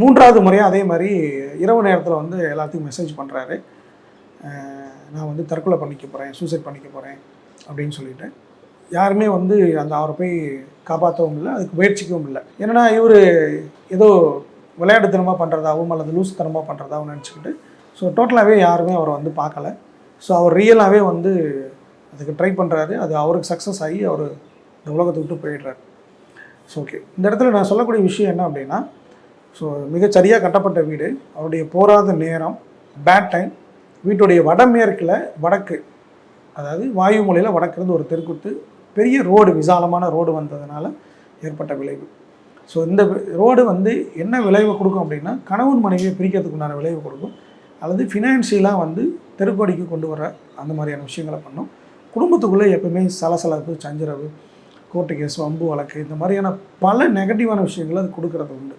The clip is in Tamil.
மூன்றாவது முறையாக அதே மாதிரி இரவு நேரத்தில் வந்து எல்லாத்தையும் மெசேஜ் பண்ணுறாரு நான் வந்து தற்கொலை பண்ணிக்க போகிறேன் சூசைட் பண்ணிக்க போகிறேன் அப்படின்னு சொல்லிட்டு. யாருமே வந்து அந்த அவரை போய் காப்பாற்றவும் இல்லை அதுக்கு முயற்சிக்கவும் இல்லை. ஏன்னா இவர் ஏதோ விளையாட்டுத்தனமாக பண்ணுறதாகவும் அல்லது லூசுத்தனமாக பண்ணுறதாகவும் நினச்சிக்கிட்டு ஸோ டோட்டலாகவே யாருமே அவரை வந்து பார்க்கல. ஸோ அவர் ரியலாகவே வந்து அதுக்கு ட்ரை பண்ணுறாரு அது அவருக்கு சக்ஸஸ் ஆகி அவர் இந்த உலகத்தை விட்டு போயிடுறாரு. ஸோ ஓகே இந்த இடத்துல நான் சொல்லக்கூடிய விஷயம் என்ன அப்படின்னா ஸோ மிகச்சரியாக கட்டப்பட்ட வீடு. அவருடைய போராத நேரம் பேட் டைம் வீட்டுடைய வடமேற்கில் வடக்கு அதாவது வாயு மூலையில் வடக்கிருந்து ஒரு தெருக்குத்து பெரிய ரோடு விசாலமான ரோடு வந்ததுனால ஏற்பட்ட விளைவு. ஸோ இந்த ரோடு வந்து என்ன விளைவு கொடுக்கும் அப்படின்னா கணவன் மனைவியை பிரிக்கிறதுக்கு உண்டான விளைவு கொடுக்கும். அல்லது ஃபினான்ஷியலாக வந்து தெருக்கோடிக்கு கொண்டு வர அந்த மாதிரியான விஷயங்களை பண்ணும். குடும்பத்துக்குள்ளே எப்பவுமே சலசலப்பு சஞ்சரவு கோர்ட்டு கேஸ் வம்பு வழக்கு இந்த மாதிரியான பல நெகட்டிவான விஷயங்களை அது கொடுக்கறது உண்டு.